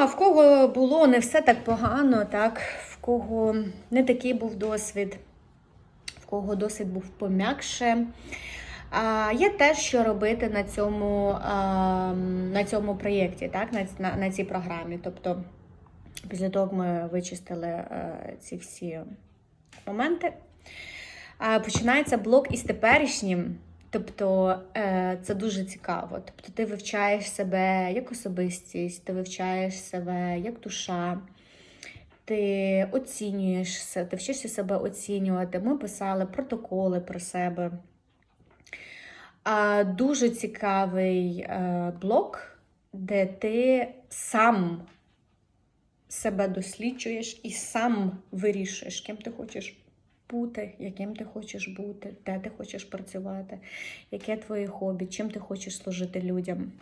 а в кого було не все так погано, так, в кого не такий був досвід, в кого досвід був пом'якше. Є теж що робити на цьому, на цьому проєкті, так, на, на, цій програмі. Тобто, після того, як ми вичистили е, ці всі моменти, починається блок із теперішнім. Тобто е, це дуже цікаво. Тобто ти вивчаєш себе як особистість, ти вивчаєш себе як душа, ти оцінюєшся, ти вчишся себе оцінювати. Ми писали протоколи про себе. Дуже цікавий е, блок, де ти сам себе досліджуєш і сам вирішуєш, ким ти хочеш бути, яким ти хочеш бути, де ти хочеш працювати, яке твоє хобі, чим ти хочеш служити людям.